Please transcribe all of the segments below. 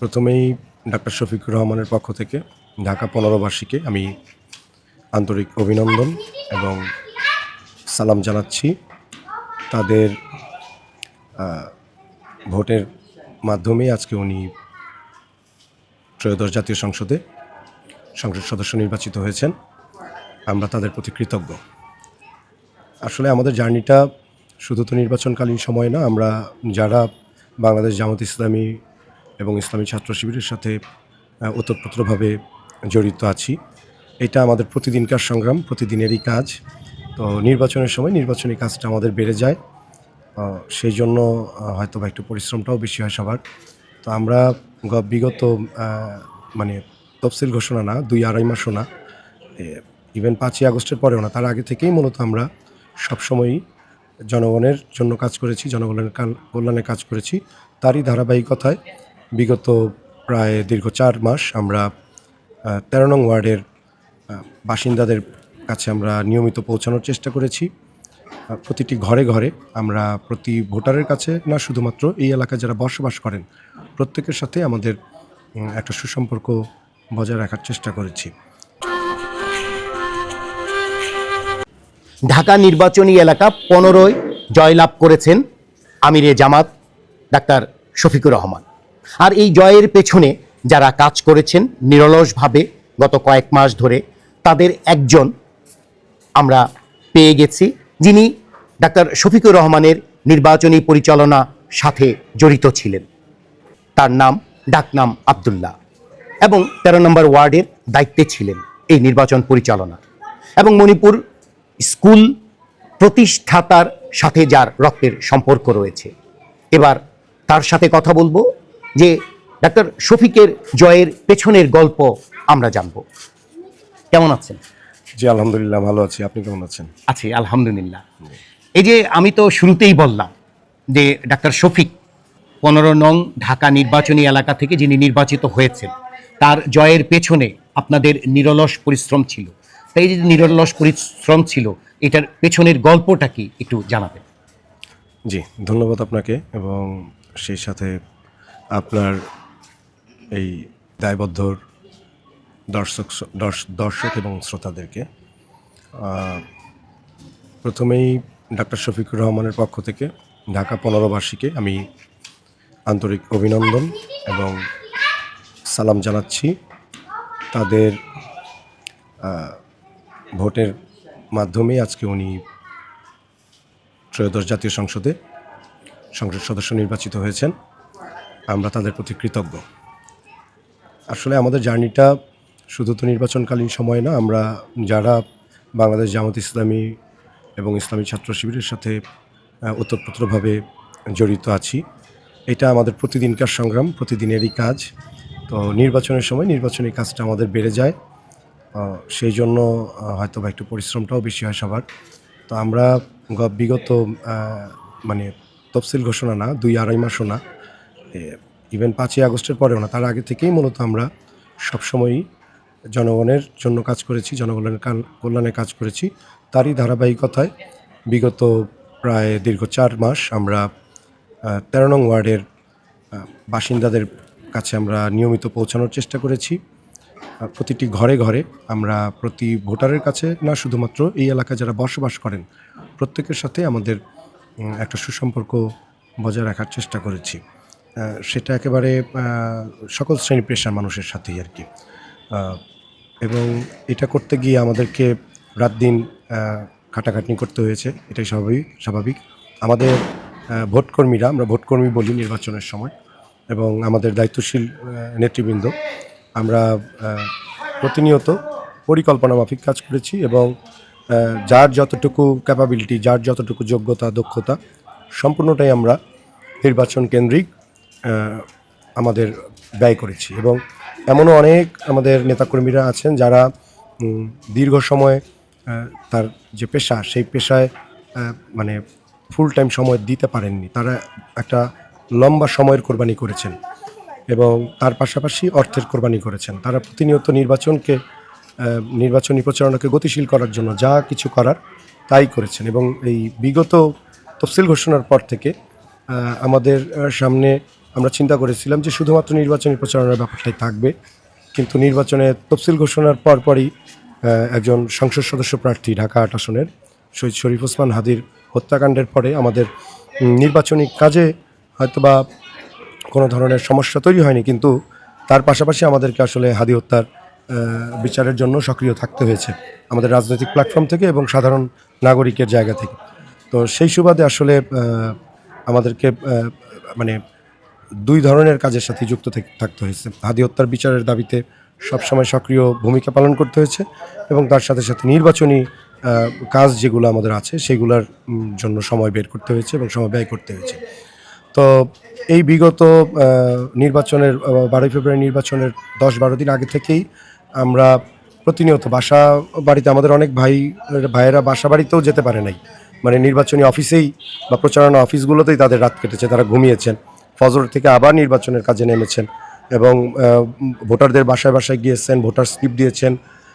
প্রথমেই ডাক্তার শফিকুর রহমানের পক্ষ থেকে ঢাকা পনেরো বার্ষিকে আমি আন্তরিক অভিনন্দন এবং সালাম জানাচ্ছি। তাদের ভোটের মাধ্যমে আজকে উনি ত্রয়োদশ জাতীয় সংসদে সংসদ সদস্য নির্বাচিত হয়েছেন। আমরা তাদের প্রতি কৃতজ্ঞ। আসলে আমাদের জার্নিটা শুধু তো নির্বাচনকালীন সময় না, আমরা যারা বাংলাদেশ জামাত ইসলামী এবং ইসলামী ছাত্র শিবিরের সাথে ওতপ্রোতভাবে জড়িত আছি। এটা আমাদের প্রতিদিনকার সংগ্রাম, প্রতিদিনেরই কাজ। তো নির্বাচনের সময় নির্বাচনী কাজটা আমাদের বেড়ে যায়। সেই জন্য হয়তো বা একটু পরিশ্রমটাও বেশি হয় সবার। তো আমরা বিগত মানে তফসিল ঘোষণা না, দুই আড়াই মাসও না ইভেন পাঁচই আগস্টের পরেও না, তার আগে থেকেই মূলত আমরা সবসময়ই জনগণের জন্য কাজ করেছি, জনগণের কাল- কল্যাণে কাজ করেছি। তারই ধারাবাহিকতায় বিগত প্রায় দীর্ঘ চার মাস আমরা তেরো নং ওয়ার্ডের বাসিন্দাদের কাছে আমরা নিয়মিত পৌঁছানোর চেষ্টা করেছি। প্রতিটি ঘরে ঘরে আমরা প্রতি ভোটারের কাছে না, শুধুমাত্র এই এলাকায় যারা বসবাস করেন, প্রত্যেকের সাথে আমাদের একটা সুসম্পর্ক বজায় রাখার চেষ্টা করেছি। ঢাকা নির্বাচনী এলাকা পনেরোয় জয়লাভ করেছেন আমিরে জামাত, ডাক্তার শফিকুর রহমান। আর এই জয়ের পেছনে যারা কাজ করেছেন নিরলসভাবে গত কয়েক মাস ধরে, তাদের একজন আমরা পেয়ে গেছি, যিনি ডাক্তার শফিকুর রহমানের নির্বাচনী পরিচালনা সাথে জড়িত ছিলেন। তার নাম ডাকনাম আবদুল্লাহ এবং তেরো নম্বর ওয়ার্ডের দায়িত্বে ছিলেন এই নির্বাচন পরিচালনার। এবং মণিপুর স্কুল প্রতিষ্ঠাতার সাথে যার রক্তের সম্পর্ক রয়েছে। এবার তার সাথে কথা বলব। যে ডাক্তার শফিকের জয়ের পেছনের গল্প আমরা জানব। কেমন আছেন? জি আলহামদুলিল্লাহ ভালো আছি। আপনি কেমন আছেন? আছি আলহামদুলিল্লাহ। এই যে আমি তো শুরুতেই বললাম যে ডাক্তার শফিক পনেরো নং ঢাকা নির্বাচনী এলাকা থেকে যিনি নির্বাচিত হয়েছেন তার জয়ের পেছনে আপনাদের নিরলস পরিশ্রম ছিল। তাই যে নিরলস পরিশ্রম ছিল এটার পেছনের গল্পটা কি একটু জানাবেন? জি ধন্যবাদ আপনাকে এবং সেই সাথে আপনার এই দায়বদ্ধ দর্শক দর্শ- দর্শক এবং শ্রোতাদেরকে প্রথমেই ডাক্তার শফিকুর রহমানের পক্ষ থেকে ঢাকা পনেরো বার্ষিকে আমি আন্তরিক অভিনন্দন এবং সালাম জানাচ্ছি তাদের ভোটের মাধ্যমে আজকে উনি ত্রয়োদশ জাতীয় সংসদে সংসদ সদস্য নির্বাচিত হয়েছেন। আমরা তাদের প্রতি কৃতজ্ঞ। আসলে আমাদের জার্নিটা শুধু তো নির্বাচনকালীন সময় না, আমরা যারা বাংলাদেশ জামাত ইসলামী এবং ইসলামী ছাত্র শিবিরের সাথে ওতপ্রোতভাবে জড়িত আছি। এটা আমাদের প্রতিদিনকার সংগ্রাম, প্রতিদিনেরই কাজ। তো নির্বাচনের সময় নির্বাচনী কাজটা আমাদের বেড়ে যায়। সেই জন্য হয়তো বা একটু পরিশ্রমটাও বেশি হয় সবার। তো আমরা বিগত মানে তফসিল ঘোষণা না, দুই আড়াই মাসও না ইভেন পাঁচই আগস্টের পরেও না, তার আগে থেকেই মূলত আমরা সবসময়ই জনগণের জন্য কাজ করেছি, জনগণের কল্যাণে কাজ করেছি। তারই ধারাবাহিকতায় বিগত প্রায় দীর্ঘ চার মাস আমরা তেরো নং ওয়ার্ডের বাসিন্দাদের কাছে আমরা নিয়মিত পৌঁছানোর চেষ্টা করেছি। প্রতিটি ঘরে ঘরে আমরা প্রতি ভোটারের কাছে না, শুধুমাত্র এই এলাকায় যারা বসবাস করেন, প্রত্যেকের সাথে আমাদের একটা সুসম্পর্ক বজায় রাখার চেষ্টা করেছি। সেটা একেবারে সকল শ্রেণি পেশার মানুষের সাথেই আর কি। এবং এটা করতে গিয়ে আমাদেরকে রাত দিন খাটাখাটনি করতে হয়েছে, এটাই স্বাভাবিক স্বাভাবিক। আমাদের ভোটকর্মীরা, আমরা ভোটকর্মী বলি নির্বাচনের সময়, এবং আমাদের দায়িত্বশীল নেতৃবৃন্দ। আমরা প্রতিনিয়ত পরিকল্পনা মাফিক কাজ করেছি এবং যার যতটুকু ক্যাপাবিলিটি যার যতটুকু যোগ্যতা, দক্ষতা, সম্পূর্ণটাই আমরা নির্বাচন কেন্দ্রিক আমাদের ব্যয় করেছি এবং এমনও অনেক আমাদের নেতাকর্মীরা আছেন যারা দীর্ঘ সময় তার যে পেশা, সেই পেশায় মানে ফুল টাইম সময় দিতে পারেননি। তারা একটা লম্বা সময়ের কোরবানি করেছেন এবং তার পাশাপাশি অর্থের কোরবানি করেছেন। তারা প্রতিনিয়ত নির্বাচনকে নির্বাচনী প্রচারণাকে গতিশীল করার জন্য যা কিছু করার তাই করেছেন এবং এই বিগত তফসিল ঘোষণার পর থেকে আমাদের সামনে আমরা চিন্তা করেছিলাম যে শুধুমাত্র নির্বাচনী প্রচারণার ব্যাপারটাই থাকবে। কিন্তু নির্বাচনে তফসিল ঘোষণার পরপরই একজন সংসদ সদস্য প্রার্থী ঢাকা আট আসনের শহীদ শরীফ ওসমান হাদির হত্যাকাণ্ডের পরে আমাদের নির্বাচনী কাজে হয়তোবা কোনো ধরনের সমস্যা তৈরি হয়নি, কিন্তু তার পাশাপাশি আমাদেরকে আসলে হাদি হত্যার বিচারের জন্য সক্রিয় থাকতে হয়েছে আমাদের রাজনৈতিক প্ল্যাটফর্ম থেকে এবং সাধারণ নাগরিকের জায়গা থেকে। তো সেই সুবাদে আসলে আমাদেরকে মানে দুই ধরনের কাজের সাথে যুক্ত থেকে- থাকতে হয়েছে। হাদি হত্যার বিচারের দাবিতে সবসময় সক্রিয় ভূমিকা পালন করতে হয়েছে এবং তার সাথে সাথে নির্বাচনী কাজ যেগুলো আমাদের আছে, সেগুলোর জন্য সময় বের করতে হয়েছে এবং সময় ব্যয় করতে হয়েছে। তো এই বিগত নির্বাচনের বারোই ফেব্রুয়ারি নির্বাচনের দশ বারো দিন আগে থেকেই আমরা প্রতিনিয়ত বাসা বাড়িতে, আমাদের অনেক ভাই, ভাইয়েরা বাসা বাড়িতেও যেতে পারে নাই। মানে নির্বাচনী অফিসেই বা প্রচারণা অফিসগুলোতেই তাদের রাত কেটেছে, তারা ঘুমিয়েছেন। ফজর থেকে আবার নির্বাচনের কাজে নেমেছেন এবং ভোটারদের বাসায় বাসায় গিয়েছেন, ভোটার স্লিপ দিয়েছেন,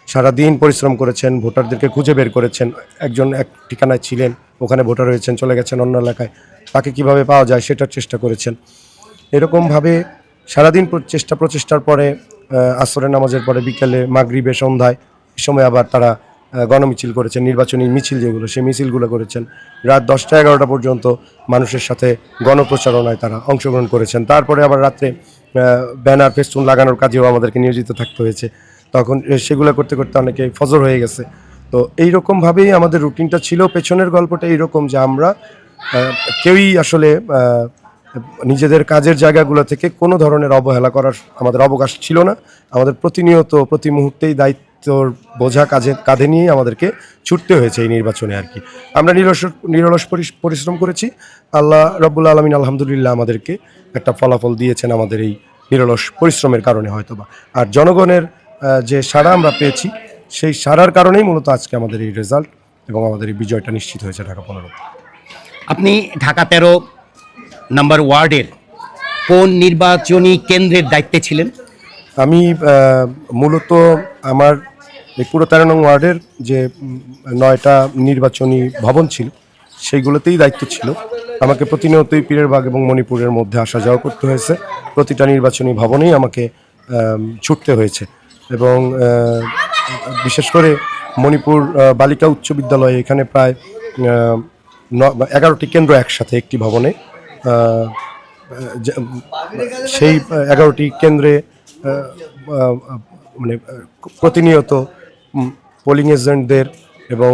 সারাদিন পরিশ্রম করেছেন, ভোটারদেরকে খুঁজে বের করেছেন। একজন এক ঠিকানায় ছিলেন, ওখানে ভোটার হয়েছেন, চলে গেছেন অন্য এলাকায়। তাকে কীভাবে পাওয়া যায় সেটার চেষ্টা করেছেন। এরকমভাবে সারাদিন চেষ্টা প্রচেষ্টার পরে আসরের নামাজের পরে বিকেলে, মাগরিবে, সন্ধ্যায় সময় আবার তারা গণমিছিল করেছেন, নির্বাচনী মিছিল যেগুলো, সেই মিছিলগুলো করেছেন। রাত দশটা এগারোটা পর্যন্ত মানুষের সাথে গণপ্রচারণায় তারা অংশগ্রহণ করেছেন। তারপরে আবার রাত্রে ব্যানার, ফেস্টুন লাগানোর কাজেও আমাদেরকে নিয়োজিত থাকতে হয়েছে। তখন সেগুলো করতে করতে অনেকে ফজর হয়ে গেছে। তো এইরকমভাবেই আমাদের রুটিনটা ছিল। পেছনের গল্পটা এইরকম যে আমরা কেউই আসলে নিজেদের কাজের জায়গাগুলো থেকে কোনো ধরনের অবহেলা করার আমাদের অবকাশ ছিল না। আমাদের প্রতিনিয়ত, প্রতি মুহূর্তেই দায়িত্বর বোঝা কাজে কাঁধে নিয়েই আমাদেরকে ছুটতে হয়েছে এই নির্বাচনে আর কি। আমরা নিরস নিরলস পরিশ্রম করেছি। আল্লাহ রব্বুল আলমিন আলহামদুলিল্লাহ আমাদেরকে একটা ফলাফল দিয়েছেন আমাদের এই নিরলস পরিশ্রমের কারণে হয়তোবা। আর জনগণের যে সাড়া আমরা পেয়েছি সেই সাড়ার কারণেই মূলত আজকে আমাদের এই রেজাল্ট এবং আমাদের এই বিজয়টা নিশ্চিত হয়েছে ঢাকা পনেরো। আপনি ঢাকা তেরো নাম্বার ওয়ার্ডের কোন নির্বাচনী কেন্দ্রের দায়িত্বে ছিলেন? আমি মূলত আমার এই পুরো তেরো নং ওয়ার্ডের যে নয়টা নির্বাচনী ভবন ছিল, সেইগুলোতেই দায়িত্ব ছিল। আমাকে প্রতিনিয়তই পীরের বাগ এবং মণিপুরের মধ্যে আসা যাওয়া করতে হয়েছে। প্রতিটা নির্বাচনী ভবনেই আমাকে ছুটতে হয়েছে। এবং বিশেষ করে মণিপুর বালিকা উচ্চ বিদ্যালয়ে এখানে প্রায় এগারোটি কেন্দ্র একসাথে একটি ভবনে সেই এগারোটি কেন্দ্রে মানে প্রতিনিয়ত পোলিং এজেন্টদের এবং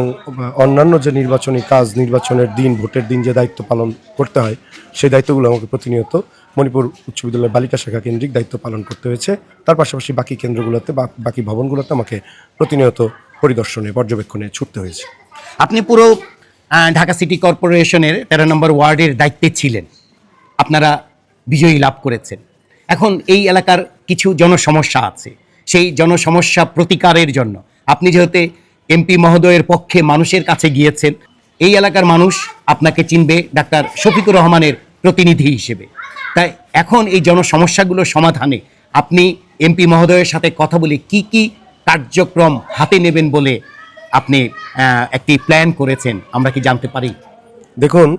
অন্যান্য যে নির্বাচনী কাজ, নির্বাচনের দিন, ভোটের দিন যে দায়িত্ব পালন করতে হয়, সেই দায়িত্বগুলো আমাকে প্রতিনিয়ত মণিপুর উচ্চ বিদ্যালয়ের বালিকা শাখা কেন্দ্রিক দায়িত্ব পালন করতে হয়েছে। তার পাশাপাশি বাকি কেন্দ্রগুলোতে বা, বাকি ভবনগুলোতে আমাকে প্রতিনিয়ত পরিদর্শনে, পর্যবেক্ষণে ছুটতে হয়েছে। আপনি পুরো ঢাকা সিটি কর্পোরেশনের তেরো নম্বর ওয়ার্ডের দায়িত্বে ছিলেন। আপনারা বিজয়ী লাভ করেছেন। এখন এই এলাকার কিছু জনসমস্যা আছে। সেই জনসমস্যা প্রতিকারের জন্য আপনি যেহেতু এমপি মহোদয়ের পক্ষে মানুষের কাছে গিয়েছেন, এই এলাকার মানুষ আপনাকে চিনবে ডাক্তার শফিকুর রহমানের প্রতিনিধি হিসেবে। তাই এখন এই জনসমস্যাগুলো সমাধানে আপনি এমপি মহোদয়ের সাথে কথা বলে কি কি কার্যক্রম হাতে নেবেন বলে আপনি একটি প্ল্যান করেছেন, আমরা কি জানতে পারি? দেখুন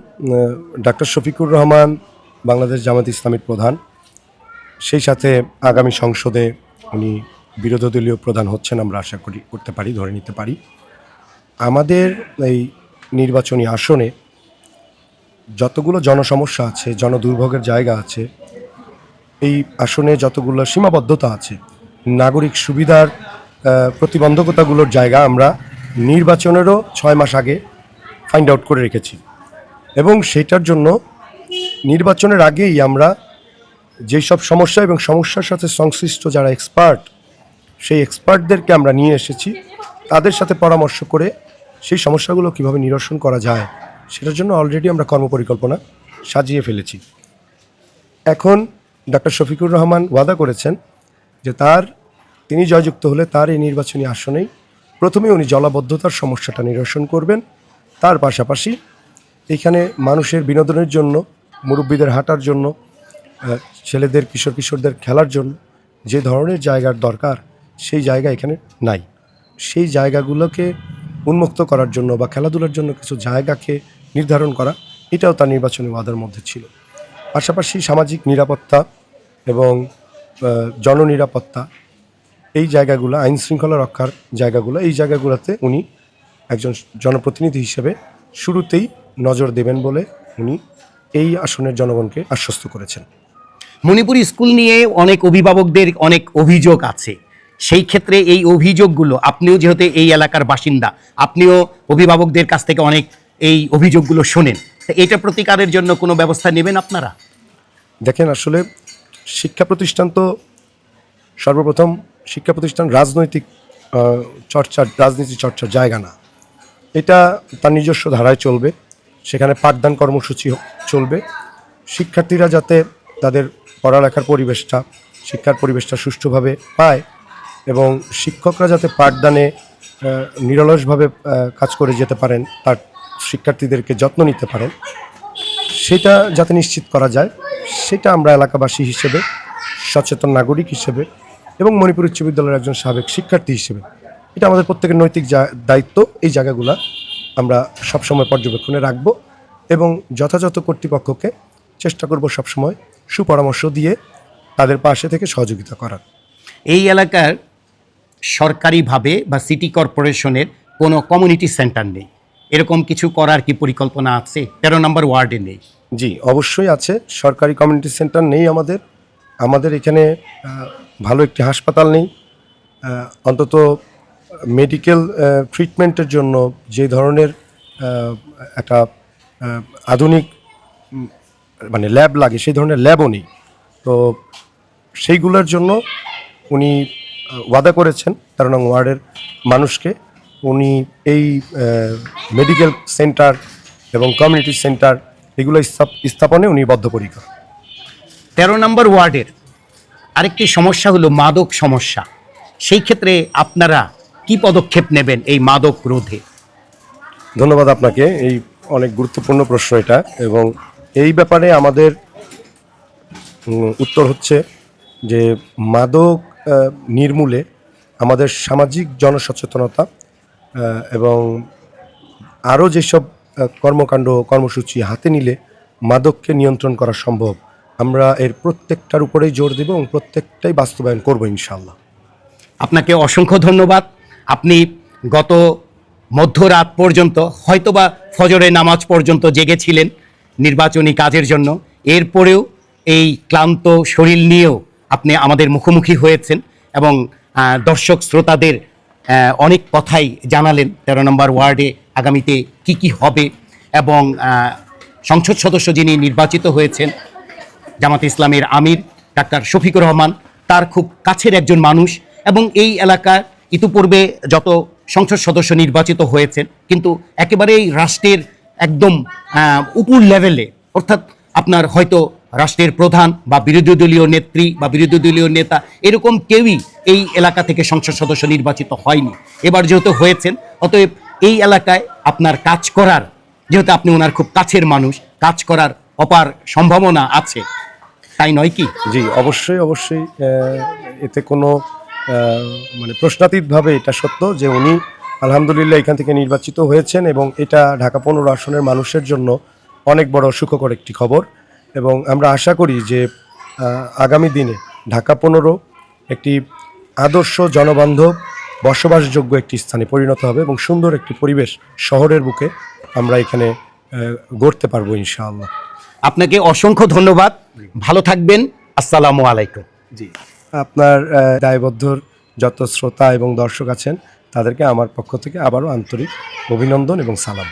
ডাক্তার শফিকুর রহমান বাংলাদেশ জামাত ইসলামীর প্রধান। সেই সাথে আগামী সংসদে উনি বিরোধী দলীয় প্রধান হচ্ছেন আমরা আশা করি, করতে পারি, ধরে নিতে পারি। আমাদের এই নির্বাচনী আসনে যতগুলো জনসমস্যা আছে, জনদুর্ভোগের জায়গা আছে, এই আসনে যতগুলো সীমাবদ্ধতা আছে, নাগরিক সুবিধার প্রতিবন্ধকতাগুলোর জায়গা আমরা নির্বাচনেরও ছয় মাস আগে ফাইন্ড আউট করে রেখেছি। এবং সেটার জন্য নির্বাচনের আগেই আমরা যেই সব সমস্যা এবং সমস্যার সাথে সংশ্লিষ্ট যারা এক্সপার্ট সেই এক্সপার্টদেরকে আমরা নিয়ে এসেছি, তাদের সাথে পরামর্শ করে সেই সমস্যাগুলো কীভাবে নিরসন করা যায়, সেটার জন্য অলরেডি আমরা কর্মপরিকল্পনা সাজিয়ে ফেলেছি। এখন ডক্টর শফিকুর রহমান ওয়াদা করেছেন যে তার, তিনি জয়যুক্ত হলে তার এই নির্বাচনী আসনেই প্রথমে উনি জলাবদ্ধতার সমস্যাটা নিরসন করবেন। তার পাশাপাশি এখানে মানুষের বিনোদনের জন্য, মুরব্বীদের হাঁটার জন্য ছেলেদের কিশোর কিশোরদের খেলার জন্য যে ধরনের জায়গার দরকার সেই জায়গা এখানে নাই। সেই জায়গাগুলোকে উন্মুক্ত করার জন্য বা খেলাধুলার জন্য কিছু জায়গাকে নির্ধারণ করা, এটাও তার নির্বাচনী ওয়াদার মধ্যে ছিল। পাশাপাশি সামাজিক নিরাপত্তা এবং জননিরাপত্তা, এই জায়গাগুলো, আইন শৃঙ্খলা রক্ষার জায়গাগুলো, এই জায়গাগুলোতে উনি একজন জনপ্রতিনিধি হিসেবে শুরুতেই নজর দেবেন বলে উনি এই আসনের জনগণকে আশ্বস্ত করেছেন। মণিপুর স্কুল নিয়ে অনেক অভিভাবকদের অনেক অভিযোগ আছে। সেই ক্ষেত্রে এই অভিযোগগুলো, আপনিও যেহেতু এই এলাকার বাসিন্দা, আপনিও অভিভাবকদের কাছ থেকে অনেক এই অভিযোগগুলো শোনেন। এটা প্রতিকারের জন্য কোনো ব্যবস্থা নেবেন আপনারা? দেখেন, আসলে শিক্ষা প্রতিষ্ঠান তো সর্বপ্রথম শিক্ষা প্রতিষ্ঠান রাজনৈতিক চর্চার, রাজনীতি চর্চার জায়গা না। এটা তার নিজস্ব ধারায় চলবে। সেখানে পাঠদান কর্মসূচি চলবে। শিক্ষার্থীরা যাতে তাদের পড়ালেখার পরিবেশটা, শিক্ষার পরিবেশটা সুষ্ঠুভাবে পায় এবং শিক্ষকরা যাতে পাঠদানে নিরলসভাবে কাজ করে যেতে পারেন, তার শিক্ষার্থীদেরকে যত্ন নিতে পারেন, সেটা যাতে নিশ্চিত করা যায়, সেটা আমরা এলাকাবাসী হিসেবে, সচেতন নাগরিক হিসেবে এবং মণিপুর উচ্চ বিদ্যালয়ের একজন সাবেক শিক্ষার্থী হিসেবে, এটা আমাদের প্রত্যেকের নৈতিক দায়িত্ব, এই জায়গাগুলো আমরা সবসময় পর্যবেক্ষণে রাখব এবং যথাযথ কর্তৃপক্ষকে চেষ্টা করব সবসময় সুপরামর্শ দিয়ে তাদের পাশে থেকে সহযোগিতা করার। এই এলাকার সরকারিভাবে বা সিটি কর্পোরেশনের কোনো কমিউনিটি সেন্টার নেই। এরকম কিছু করার কি পরিকল্পনা আছে? তেরো নম্বর ওয়ার্ডে নেই। জি, অবশ্যই আছে। সরকারি কমিউনিটি সেন্টার নেই আমাদের। আমাদের এখানে ভালো একটি হাসপাতাল নেই। অন্তত মেডিকেল ট্রিটমেন্টের জন্য যে ধরনের একটা আধুনিক মানে ল্যাব লাগে, সেই ধরনের ল্যাবও নেই। তো সেইগুলোর জন্য উনি ওয়াদা করেছেন তেরো নং ওয়ার্ডের মানুষকে। উনি এই মেডিকেল সেন্টার এবং কমিউনিটি সেন্টার এগুলো স্থাপনে উনি বদ্ধপরিকর। তেরো নম্বর ওয়ার্ডের আরেকটি সমস্যা হলো মাদক সমস্যা। সেই ক্ষেত্রে আপনারা কি পদক্ষেপ নেবেন এই মাদক রোধে? ধন্যবাদ আপনাকে এই অনেক গুরুত্বপূর্ণ প্রশ্ন এটা এবং এই ব্যাপারে আমাদের উত্তর হচ্ছে যে মাদক নির্মূলে আমাদের সামাজিক জনসচেতনতা এবং আরও যেসব কর্মকাণ্ড কর্মসূচি হাতে নিলে মাদককে নিয়ন্ত্রণ করা সম্ভব, আমরা এর প্রত্যেকটার উপরেই জোর দেব এবং প্রত্যেকটাই বাস্তবায়ন করব ইনশাল্লাহ আপনাকে অসংখ্য ধন্যবাদ। আপনি গত মধ্যরাত পর্যন্ত হয়তোবা ফজরে নামাজ পর্যন্ত জেগেছিলেন নির্বাচনী কাজের জন্য। এরপরেও এই ক্লান্ত শরীর নিয়েও আপনি আমাদের মুখোমুখি হয়েছেন এবং দর্শক শ্রোতাদের অনেক কথাই জানালেন। তেরো নম্বর ওয়ার্ডে আগামীতে কি কি হবে এবং সংসদ সদস্য যিনি নির্বাচিত হয়েছেন, জামাত ইসলামের আমির ডাক্তার শফিকুর রহমান, তার খুব কাছের একজন মানুষ এবং এই এলাকার ইতিপূর্বে যত সংসদ সদস্য নির্বাচিত হয়েছেন, কিন্তু একেবারেই রাষ্ট্রের একদম উপর লেভেলে অর্থাৎ আপনার হয়তো রাষ্ট্রের প্রধান বা বিরোধী দলীয় নেত্রী বা বিরোধী দলীয় নেতা, এরকম কেউই এই এলাকা থেকে সংসদ সদস্য নির্বাচিত হয়নি। এবার যেহেতু হয়েছেন, অতএব এই এলাকায় আপনার কাজ করার, যেহেতু আপনি ওনার খুব কাছের মানুষ, কাজ করার অপার সম্ভাবনা আছে। তাই নয় কি? জি, অবশ্যই অবশ্যই এতে কোনো মানে প্রশ্নাতীতভাবে এটা সত্য যে উনি আলহামদুলিল্লাহ এখান থেকে নির্বাচিত হয়েছেন এবং এটা ঢাকা পনেরো আসনের মানুষের জন্য অনেক বড় সুখকর একটি খবর। এবং আমরা আশা করি যে আগামী দিনে ঢাকা পনেরো একটি আদর্শ জনবান্ধব বসবাসযোগ্য একটি স্থানে পরিণত হবে এবং সুন্দর একটি পরিবেশ শহরের বুকে আমরা এখানে গড়তে পারব ইনশাআল্লাহ। আপনাকে অসংখ্য ধন্যবাদ। ভালো থাকবেন। আসসালামু আলাইকুম। জি। আপনার দায়বদ্ধর যত শ্রোতা এবং দর্শক আছেন তাদেরকে আমার পক্ষ থেকে আবারও আন্তরিক অভিনন্দন এবং সালাম।